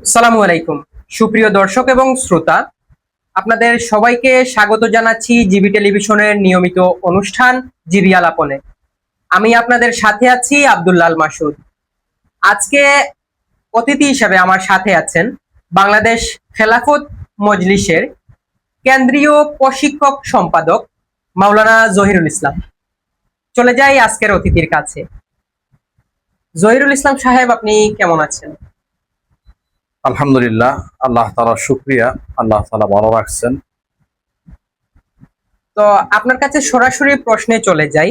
আসসালামু আলাইকুম। সুপ্রিয় দর্শক এবং শ্রোতা, আপনাদের সবাইকে স্বাগত জানাচ্ছি জিবি টেলিভিশনের নিয়মিত অনুষ্ঠান জিবি আলাপনে। আমি আপনাদের সাথে আছি আব্দুল্লাল মাসুদ। আজকে অতিথি হিসেবে আমার সাথে আছেন বাংলাদেশ খেলাফত মজলিসের কেন্দ্রীয় প্রশিক্ষক সম্পাদক মাওলানা জহিরুল ইসলাম। চলে যাই আজকের অতিথির কাছে। জহিরুল ইসলাম সাহেব, আপনি কেমন আছেন? আলহামদুলিল্লাহ আল্লাহ তালা শুক্রিয়া আল্লাহ তালা ভালো রাখছেন। তো আপনার কাছে সরাসরি প্রশ্নে চলে যাই।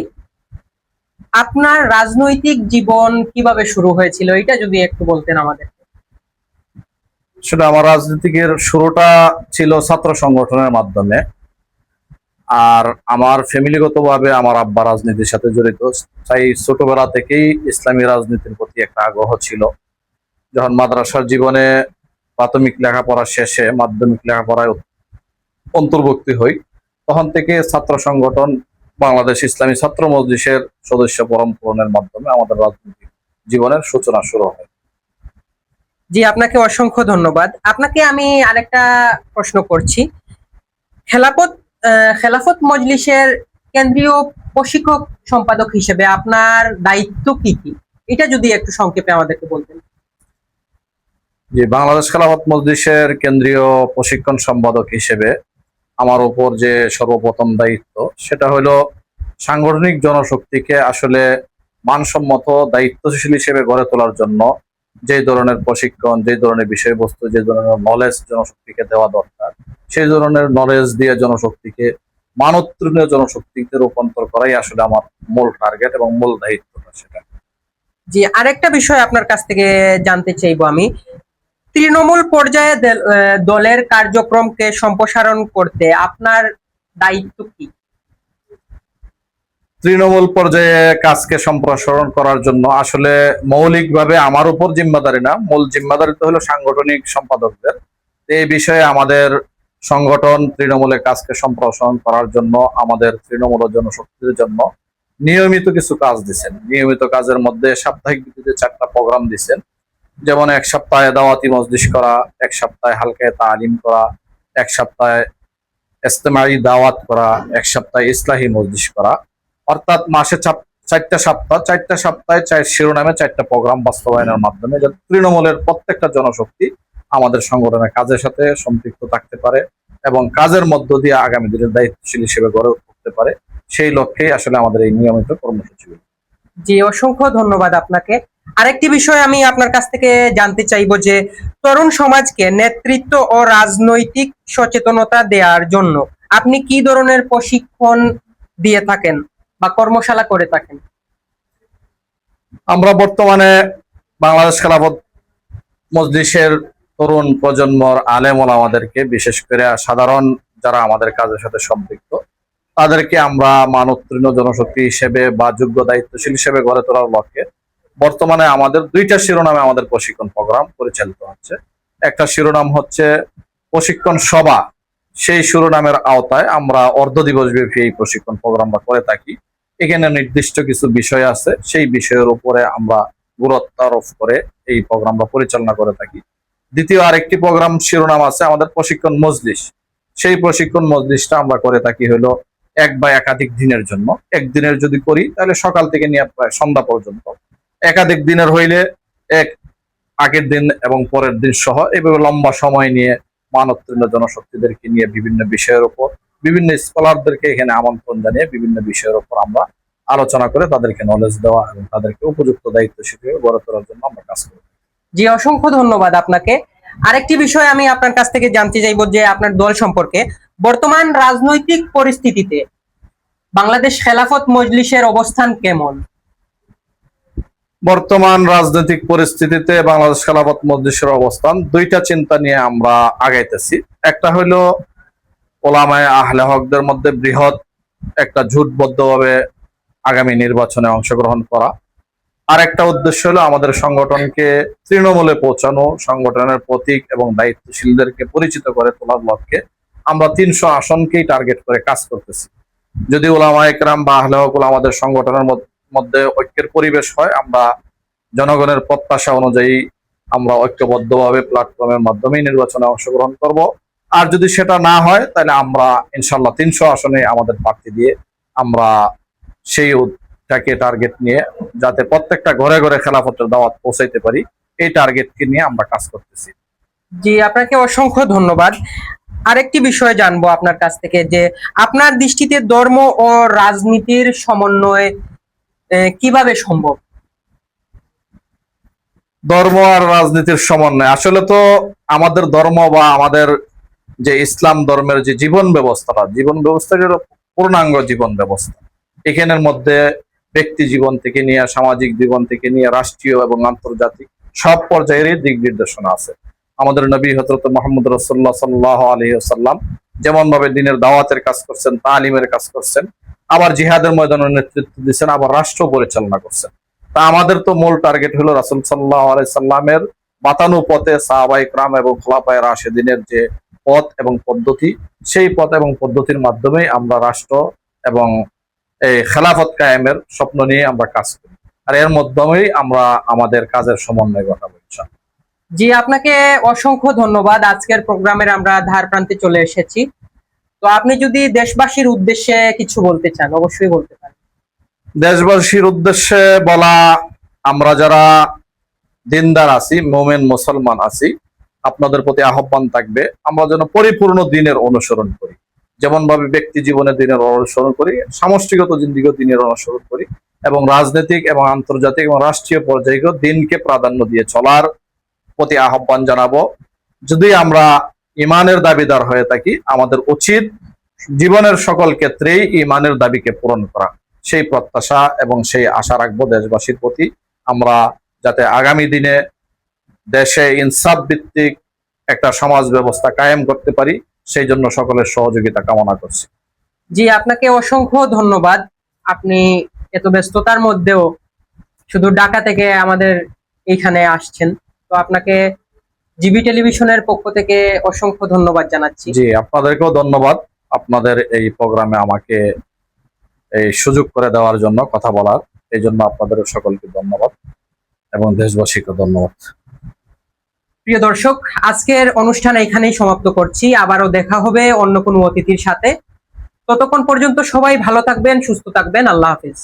আপনার রাজনৈতিক জীবন কীভাবে শুরু হয়েছিল এটা যদি একটু বলতেন আমাদের। সেটা আমার রাজনীতিকের শুরুটা ছিল ছাত্র সংগঠনের মাধ্যমে। আর আমার ফ্যামিলিগতভাবে আমার আব্বা রাজনীতির সাথে জড়িত। তাই ছোটবেলা থেকেই ইসলামী রাজনীতির প্রতি একটা আগ্রহ ছিল। যখন মাদ্রাসার জীবনে প্রাথমিক লেখাপড়া শেষে মাধ্যমিক লেখাপড়ায় অন্তর্ভুক্তি হই, তখন থেকে ছাত্র সংগঠন বাংলাদেশ ইসলামী ছাত্র মজলিসের সদস্য পরম পূরণের মাধ্যমে আমাদের রাজনৈতিক জীবনের সূচনা শুরু হয়। জি, আপনাকে অসংখ্য ধন্যবাদ। আপনাকে আমি আরেকটা প্রশ্ন করছি। খেলাফত খেলাফত মজলিসের কেন্দ্রীয় প্রশিক্ষক সম্পাদক হিসেবে আপনার দায়িত্ব কি কি? এটা যদি একটু সংক্ষেপে আমাদেরকে বলতেন। যে বাংলাদেশ খেলাফত মজলিসের কেন্দ্রীয় প্রশিক্ষণ সম্পাদক হিসেবে আমার উপর যে সর্বপ্রথম দায়িত্ব, সেটা হলো সাংগঠনিক জনশক্তিকে আসলে মানসম্মত দায়িত্বশীল হিসেবে গড়ে তোলার জন্য যে ধরনের প্রশিক্ষণ, যে ধরনের বিষয়বস্তু, যে ধরনের নলেজ জনশক্তিকে দেওয়া দরকার, সেই ধরনের নলেজ দিয়ে জনশক্তিকে মানোত্তীর্ণ জনশক্তিতে রূপান্তর করাই আসলে আমার মূল টার্গেট এবং মূল দায়িত্বটা সেটা। জি, আরেকটা বিষয় আপনার কাছ থেকে জানতে চাইব আমি। তৃণমূল পর্যায়ে দলের কার্যক্রমকে সম্প্রসারণ করতে আপনার দায়িত্ব কি? তৃণমূল পর্যায়ে কাজকে সম্প্রসারণ করার জন্য আসলে মৌলিকভাবে আমার উপর জিম্মাদারি না। মূল জিম্মাদারি তো হলো সাংগঠনিক সম্পাদকদের। এই বিষয়ে আমাদের সংগঠন তৃণমূলের কাজকে সম্প্রসারণ করার জন্য, আমাদের তৃণমূল জনশক্তির জন্য নিয়মিত কিছু কাজ দিচ্ছেন নিয়মিত কাজের মধ্যে সাপ্তাহিক ভিত্তিতে চারটা প্রোগ্রাম দিচ্ছেন যেমন এক সপ্তাহে দাওয়াতি মজলিস করা, এক সপ্তাহে হালকায় তালিম করা, এক সপ্তাহে ইস্তেমাই দাওয়াত করা, এক সপ্তাহে ইসলাহী মজলিস করা। অর্থাৎ মাসে চারটা সপ্তাহ, চারটা সপ্তাহে চার শিরোনামে চারটা প্রোগ্রাম বাস্তবায়নের মাধ্যমে যাতে তৃণমূলের প্রত্যেকটা জনশক্তি আমাদের সংগঠনের কাজের সাথে সম্পৃক্ত থাকতে পারে এবং কাজের মধ্য দিয়ে আগামী দিনের দায়িত্বশীল হিসেবে গড়ে উঠতে পারে। সেই লক্ষ্যেই আসলে আমাদের এই নিয়মিত কর্মসূচি জি, অসংখ্য ধন্যবাদ আপনাকে। আরেকটি বিষয় আমি আপনার কাছ থেকে জানতে চাইব যে তরুণ সমাজকে নেতৃত্ব ও রাজনৈতিক সচেতনতা দেওয়ার জন্য আপনি কি ধরনের প্রশিক্ষণ দিয়ে থাকেন বা কর্মশালা করে থাকেন? আমরা বর্তমানে বাংলাদেশ খেলাফত মজলিসের তরুণ প্রজন্মর আলেমল আমাদেরকে, বিশেষ করে সাধারণ যারা আমাদের কাজের সাথে সম্পৃক্ত, তাদেরকে আমরা মানোত্তীর্ণ জনশক্তি হিসেবে বা যোগ্য দায়িত্বশীল হিসেবে গড়ে তোলার লক্ষ্যে বর্তমানে আমাদের দুইটা শিরোনামে আমাদের প্রশিক্ষণ প্রোগ্রাম পরিচালিত হচ্ছে। একটা শিরোনাম হচ্ছে প্রশিক্ষণ সভা। সেই শিরোনামের আওতায় আমরা অর্ধ দিবস ব্যাপী এই প্রশিক্ষণ প্রোগ্রামটা করে থাকি। এখানে নির্দিষ্ট কিছু বিষয় আছে। সেই বিষয়ের উপরে আমরা গুরুত্ব আরোপ করে এই প্রোগ্রামটা পরিচালনা করে থাকি। দ্বিতীয় আরেকটি প্রোগ্রাম শিরোনাম আছে আমাদের প্রশিক্ষণ মজলিস। সেই প্রশিক্ষণ মজলিসটা আমরা করে থাকি হলো এক বা একাধিক দিনের জন্য। একদিনের যদি করি তাহলে সকাল থেকে নিয়ে প্রায় সন্ধ্যা পর্যন্ত। একাধিক দিনের হইলে এক আগের দিন এবং পরের দিন সহ এভাবে লম্বা সময় নিয়ে মানবতীর্ণ জনশক্তিদেরকে নিয়ে বিভিন্ন বিষয়ের উপর, বিভিন্ন স্কলারদেরকে এখানে আমন্ত্রণ জানিয়ে বিভিন্ন বিষয়ের উপর আমরা আলোচনা করে তাদেরকে নলেজ দেওয়া এবং তাদেরকে উপযুক্ত দায়িত্ব হিসেবে গড়ে তোলার জন্য আমরা কাজ করি। জি, অসংখ্য ধন্যবাদ আপনাকে। আরেকটি বিষয় আমি আপনার কাছ থেকে জানতে চাইব যে আপনার দল সম্পর্কে। বর্তমান রাজনৈতিক পরিস্থিতিতে বাংলাদেশ খেলাফত মজলিসের অবস্থান কেমন? বর্তমান রাজনৈতিক পরিস্থিতিতে বাংলাদেশ খেলাফত মজলিসের অবস্থান দুইটা চিন্তা নিয়ে আমরা আগাইতেছি। একটা হলো ওলামায় আহলে হকদের মধ্যে বৃহৎ একটা জোটবদ্ধভাবে আগামী নির্বাচনে অংশগ্রহণ করা। আর একটা উদ্দেশ্য হলো আমাদের সংগঠনকে তৃণমূলে পৌঁছানো, সংগঠনের প্রতীক এবং দায়িত্বশীলদেরকে পরিচিত করে তোলার লক্ষ্যে আমরা তিনশো আসনকেই টার্গেট করে কাজ করতেছি। যদি ওলামা একরাম বা আহলে হক আমাদের সংগঠনের মধ্যে মধ্যে ঐক্যের পরিবেশ হয়, আমরা জনগণের প্রত্যাশা অনুযায়ী আমরা ঐক্যবদ্ধভাবে প্ল্যাটফর্মের মাধ্যমেই নির্বাচনে অংশগ্রহণ করব। আর যদি সেটা না হয়, তাহলে আমরা ইনশাল্লাহ তিনশো আসনে আমাদের প্রার্থী দিয়ে আমরা সেই টার্গেট নিয়ে যাতে প্রত্যেকটা ঘরে ঘরে খেলাফতের দাওয়াত পৌঁছাইতে পারি, এই টার্গেটকে নিয়ে আমরা কাজ করতেছি। জি, আপনাকে অসংখ্য ধন্যবাদ। আরেকটি বিষয় জানব আপনার কাছ থেকে, যে আপনার দৃষ্টিতে ধর্ম ও রাজনীতির সমন্বয় কীভাবে সম্ভব? ধর্ম আর রাজনীতির সমন্বয় আসলে তো আমাদের ধর্ম বা আমাদের যে ইসলাম ধর্মের যে জীবন ব্যবস্থাটা জীবন ব্যবস্থাটা হলো পূর্ণাঙ্গ জীবন ব্যবস্থা। এখানের মধ্যে ব্যক্তি জীবন থেকে নিয়ে, সামাজিক জীবন থেকে নিয়ে, রাষ্ট্রীয় এবং আন্তর্জাতিক সব পর্যায়েরই দিক নির্দেশনা আছে। আমাদের নবী হজরত মোহাম্মদ রসুল্লাহ সাল্লাহ আলহি সাল্লাম যেমন ভাবে দিনের দাওয়াতের কাজ করছেন, তালিমের কাজ করছেন আবার জিহাদের ময়দানের নেতৃত্ব দিচ্ছেন, আবার রাষ্ট্র পরিচালনা করছেন। তা আমাদের তো মূল টার্গেট হলো রাসুল সাল্লাহ সাল্লামের বাতানু পথে সাহাবাই ক্রাম এবং খোলাপায় রাশেদিনের যে পথ এবং পদ্ধতি, সেই পথ এবং পদ্ধতির মাধ্যমে আমরা রাষ্ট্র এবং এই খেলাফত কায়েমের স্বপ্ন নিয়ে আমরা কাজ করি। আর এর মাধ্যমেই আমরা আমাদের কাজের সমন্বয় ইনশাআল্লাহ। জি, আপনাকে অসংখ্য ধন্যবাদ। আজকের প্রোগ্রামের আমরা ধার প্রান্তে চলে এসেছি। তো আপনি যদি দেশবাসীর উদ্দেশ্যে কিছু বলতে চান, অবশ্যই বলতে পারেন। দেশবাসীর উদ্দেশ্যে বলা, আমরা যারা দিনদার আছি, মোমেন মুসলমান আছি, আপনাদের প্রতি আহ্বান থাকবে, আমরা যেন পরিপূর্ণ দিনের অনুসরণ করি। যেমন ভাবে ব্যক্তি জীবনে দিনের অনুসরণ করি, সামষ্টিগত জিন্দিগত দিনের অনুসরণ করি, এবং রাজনৈতিক এবং আন্তর্জাতিক এবং রাষ্ট্রীয় পর্যায়ে দিনকে প্রাধান্য দিয়ে চলার প্রতি আহ্বান জানাব। যদি আমরা ইমানের দাবিদার হয়ে থাকি, আমাদের উচিত জীবনের সকল ক্ষেত্রেই ইমানের দাবিকে পূরণ করা। সেই প্রত্যাশা এবং সেই আশা রাখব দেশবাসীর প্রতি। আমরা যাতে আগামী দিনে দেশে ইনসাফ ভিত্তিক একটা সমাজ ব্যবস্থা কায়েম করতে পারি, সেই জন্য সকলের সহযোগিতা কামনা করছি। জি, আপনাকে অসংখ্য ধন্যবাদ। আপনি এত ব্যস্ততার মধ্যেও শুধু ঢাকা থেকে আমাদের এইখানে আসছেন। তো আপনাকে জিবি টেলিভিশনের পক্ষ থেকে অসংখ্য ধন্যবাদ জানাচ্ছি। জি আপনাদেরকেও ধন্যবাদ আপনাদের এই প্রোগ্রামে আমাকে এই সুযোগ করে দেওয়ার জন্য কথা বলার। এই জন্য আপনাদের সকলকে ধন্যবাদ এবং দেশবাসীকে ধন্যবাদ। প্রিয় দর্শক আজকের অনুষ্ঠান এখানেই সমাপ্ত করছি। আবারও দেখা হবে অন্য কোনো অতিথির সাথে। ততক্ষণ পর্যন্ত সবাই ভালো থাকবেন সুস্থ থাকবেন। আল্লাহ হাফিজ।